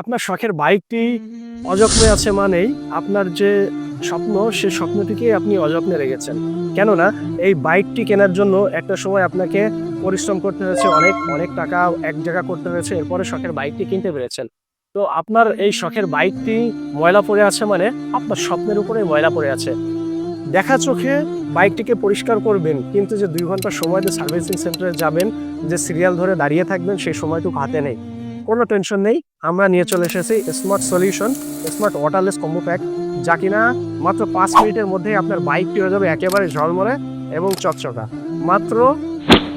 আপনার শখের বাইকটি অযত্নে আছে মানেই আপনার যে স্বপ্ন সে স্বপ্নটিকেই আপনি অযত্নে রেখেছেন। কেননা এই বাইকটি কেনার জন্য একটা সময় আপনাকে পরিশ্রম করতে হয়েছে অনেক অনেক টাকা এক জায়গা করতে হয়েছে এরপরে শখের বাইকটি কিনতে পেরেছেন। তো আপনার এই শখের বাইকটি ময়লা পড়ে আছে মানে আপনার স্বপ্নের উপরে ময়লা পড়ে আছে। দেখা চোখে বাইকটিকে পরিষ্কার করবেন কিন্তু যে দুই ঘণ্টা সময় যে সার্ভিসিং সেন্টারে যাবেন যে সিরিয়াল ধরে দাঁড়িয়ে থাকবেন সেই সময়টুকু হাতে নেই। কোনো টেনশন নেই। আমরা নিয়ে চলে এসেছি smart solution smart waterless combo pack যা কিনা মাত্র পাঁচ মিনিটের মধ্যেই আপনার বাইকটি হয়ে যাবে একেবারে ঝলমলে এবং চকচকা। মাত্র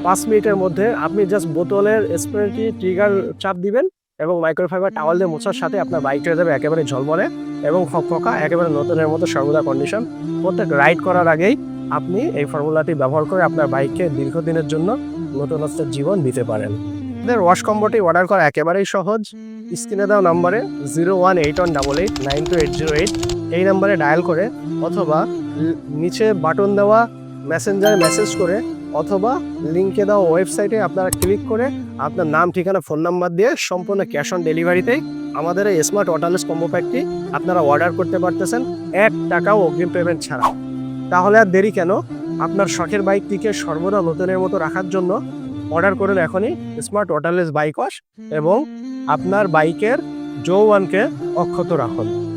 পাঁচ মিনিটের মধ্যে আপনি জাস্ট বোতলের স্প্রেটি ট্রিগার চাপ দিবেন এবং মাইক্রোফাইবার টাওয়াল দিয়ে মোছার সাথে আপনার বাইকটি হয়ে যাবে একেবারে ঝলমলে এবং ফকফকা একেবারে নতুনের মতো সর্বদা কন্ডিশন প্রত্যেক রাইড করার আগেই আপনি এই ফর্মুলাটি ব্যবহার করে আপনার বাইককে দীর্ঘদিনের জন্য নতুনত্বের জীবন দিতে পারেন। আমাদের ওয়াশ কম্বোটি অর্ডার করা একেবারেই সহজ। স্ক্রিনে দেওয়া নম্বরে zero one eight one double eight nine two eight zero eight এই নম্বরে ডায়াল করে অথবা নিচে বাটন দেওয়া মেসেঞ্জারে মেসেজ করে অথবা লিঙ্কে দেওয়া ওয়েবসাইটে আপনারা ক্লিক করে আপনার নাম, ঠিকানা ফোন নাম্বার দিয়ে সম্পূর্ণ ক্যাশ অন ডেলিভারিতেই আমাদের এই স্মার্ট ওয়াটারলেস কম্বো প্যাকটি আপনারা অর্ডার করতে পারতেছেন। এক টাকাও অগ্রিম পেমেন্ট ছাড়া। তাহলে আর দেরি কেন? আপনার শখের বাইকটিকে সর্বদা নতুনের মতো রাখার জন্য অর্ডার করুন এখনই স্মার্ট ওয়াটারলেস বাইক ওয়াশ এবং আপনার বাইকের যৌবনকে অক্ষত রাখুন।